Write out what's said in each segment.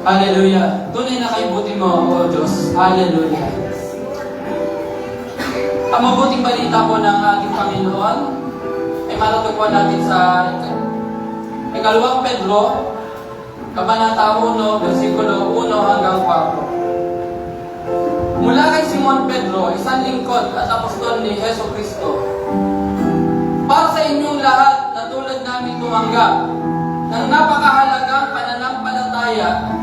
Hallelujah. Tunay na kaibuti mo, O Diyos. Hallelujah. Ang mabuting balita po ng ating Panginoon ay matatagpuan natin sa ikalawang Pedro, Kabanata 1, versikulo 1 hanggang 4. Mula kay Simon Pedro, isang lingkod at apostol ni Heso Kristo, para sa inyong lahat na tulad namin tumanggap ng napakahalagang pananampalataya,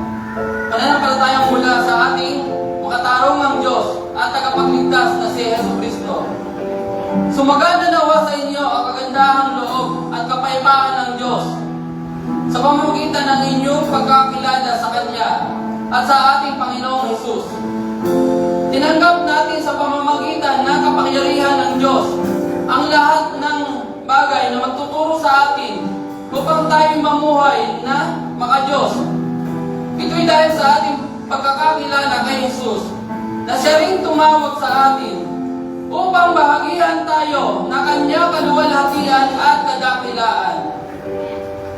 pananampalatayang mula sa ating makatarungang Diyos at tagapagligtas na si Heso Kristo. Sumagana nawa sa inyo ang kagandahang loob at kapayapaan ng Diyos sa pamamagitan ng inyong pagkakilala sa Kanya at sa ating Panginoong Hesus. Tinanggap natin sa pamamagitan ng kapangyarihan ng Diyos ang lahat ng bagay na magtuturo sa atin upang tayo mamuhay na maka-Diyos. Ito'y dahil sa ating pagkakakilala kay Jesus na siya rin tumawag sa atin upang bahagihan tayo na kanya kaluwalhatian at kadakilaan.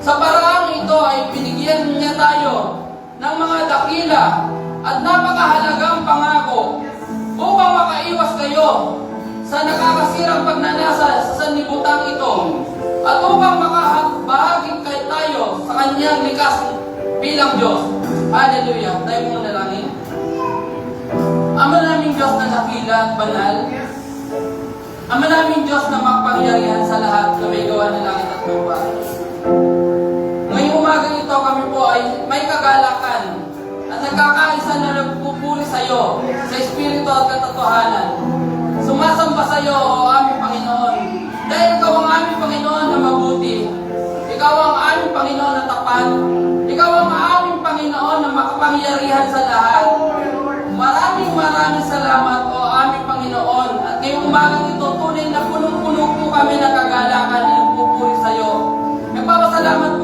Sa paraang ito ay binigyan niya tayo ng mga dakila at napakahalagang pangako upang makaiwas kayo sa nakakasirang pagnanasa sa sanlibutan ito at upang makabahagi kayo tayo sa kanyang likas bilang Diyos. Hallelujah. Tayo mong nalangin. Ama naming Diyos na dakila at banal, Ama naming Diyos na makapangyarihan sa lahat na may gawa ng langit at lupa. Ngayong umagang ito kami po ay may kagalakan at nagkakaisa na nagpupuri sa iyo sa Espiritu at katotohanan. Sumasamba sa iyo, O salamat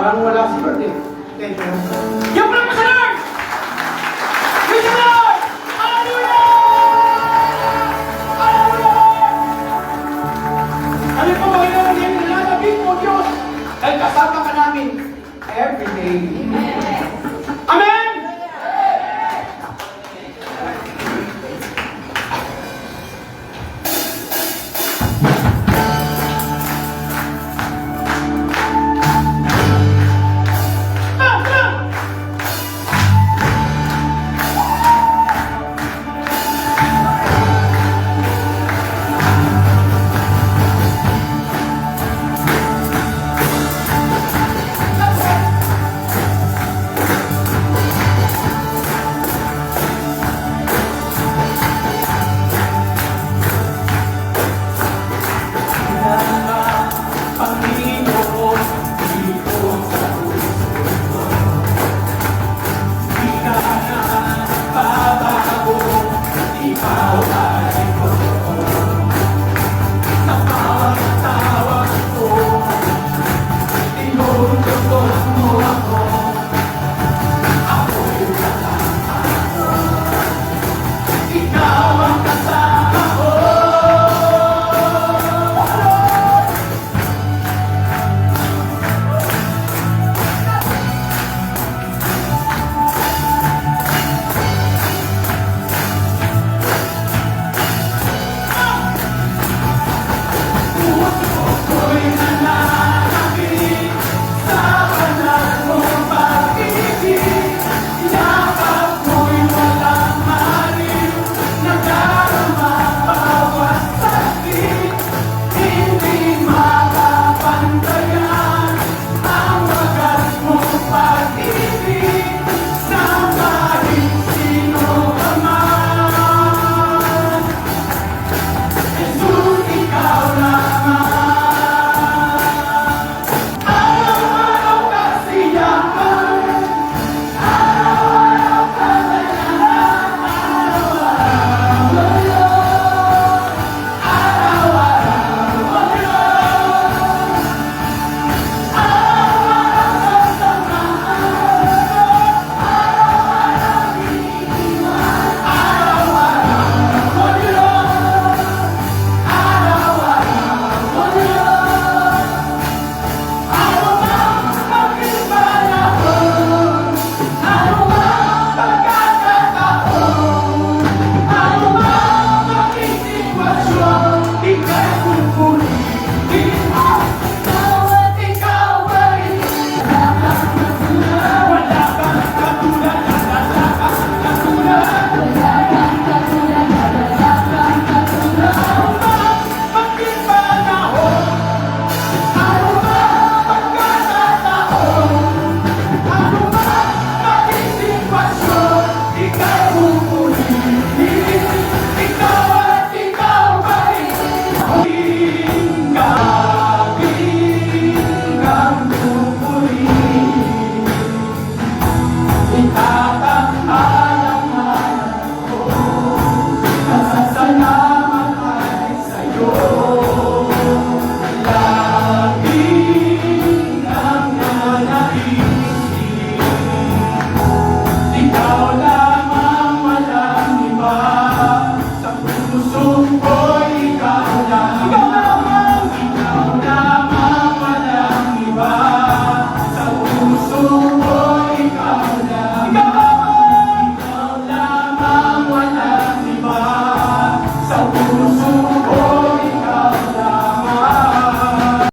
parang wala si Lord eh. Thank you. Yung pala ka sa Lord! Thank you, Lord! Hallelujah! Hallelujah! Ano po ba yun? Yan ang lahat ng Diyos. Dahil kasama ka namin every day. Amen.